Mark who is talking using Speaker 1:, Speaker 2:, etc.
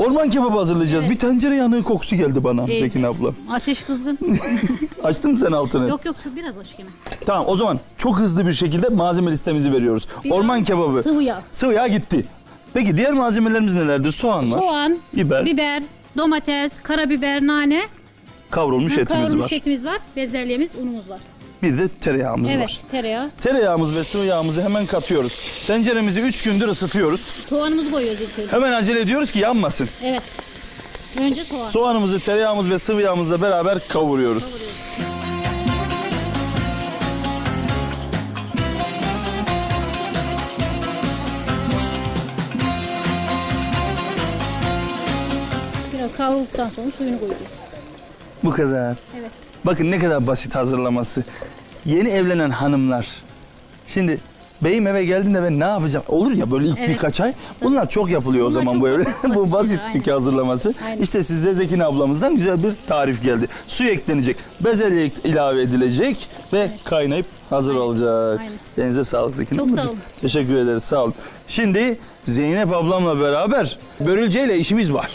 Speaker 1: Orman kebabı hazırlayacağız.
Speaker 2: Evet.
Speaker 1: Bir tencere yanığı kokusu geldi bana
Speaker 2: Değil.
Speaker 1: Zekin abla.
Speaker 2: Ateş kızgın.
Speaker 1: Açtın mı sen altını?
Speaker 2: yok yok şu biraz açık hemen.
Speaker 1: Tamam o zaman çok hızlı bir şekilde malzeme listemizi veriyoruz.
Speaker 2: Biraz
Speaker 1: Orman kebabı.
Speaker 2: Sıvı yağ.
Speaker 1: Sıvı yağ gitti. Peki diğer malzemelerimiz nelerdir? Soğan var.
Speaker 2: Soğan,
Speaker 1: Biber.
Speaker 2: biber, domates, karabiber, nane.
Speaker 1: Kavrulmuş etimiz
Speaker 2: kavrulmuş
Speaker 1: var.
Speaker 2: etimiz var. Bezelyemiz, unumuz var.
Speaker 1: Bir de tereyağımız
Speaker 2: evet,
Speaker 1: var.
Speaker 2: tereyağı.
Speaker 1: Tereyağımız ve sıvı yağımızı hemen katıyoruz. Tenceremizi 3 gündür ısıtıyoruz.
Speaker 2: Soğanımızı koyuyoruz önce.
Speaker 1: Hemen acele ediyoruz ki yanmasın.
Speaker 2: Evet. Önce soğan.
Speaker 1: Soğanımızı, tereyağımız ve sıvı yağımızla beraber kavuruyoruz.
Speaker 2: Biraz kavrulduktan sonra suyunu koyuyoruz.
Speaker 1: Bu kadar.
Speaker 2: Evet.
Speaker 1: Bakın ne kadar basit hazırlaması. Yeni evlenen hanımlar. Şimdi beyim eve geldiğinde ben ne yapacağım? Olur ya böyle ilk
Speaker 2: Evet.
Speaker 1: birkaç ay. Bunlar çok yapılıyor o
Speaker 2: Bunlar
Speaker 1: zaman
Speaker 2: çok
Speaker 1: bu evde. bu basit
Speaker 2: şeyler,
Speaker 1: çünkü
Speaker 2: aynen.
Speaker 1: hazırlaması.
Speaker 2: Aynen.
Speaker 1: İşte size Zekin ablamızdan güzel bir tarif geldi. Su eklenecek, bezelye ilave edilecek ve kaynayıp hazır
Speaker 2: Aynen.
Speaker 1: olacak.
Speaker 2: Aynen.
Speaker 1: Elinize sağlık Zekin
Speaker 2: Çok
Speaker 1: ablacığım.
Speaker 2: sağ olun.
Speaker 1: Teşekkür ederiz sağ olun. Şimdi Zeynep ablamla beraber börülceyle işimiz var.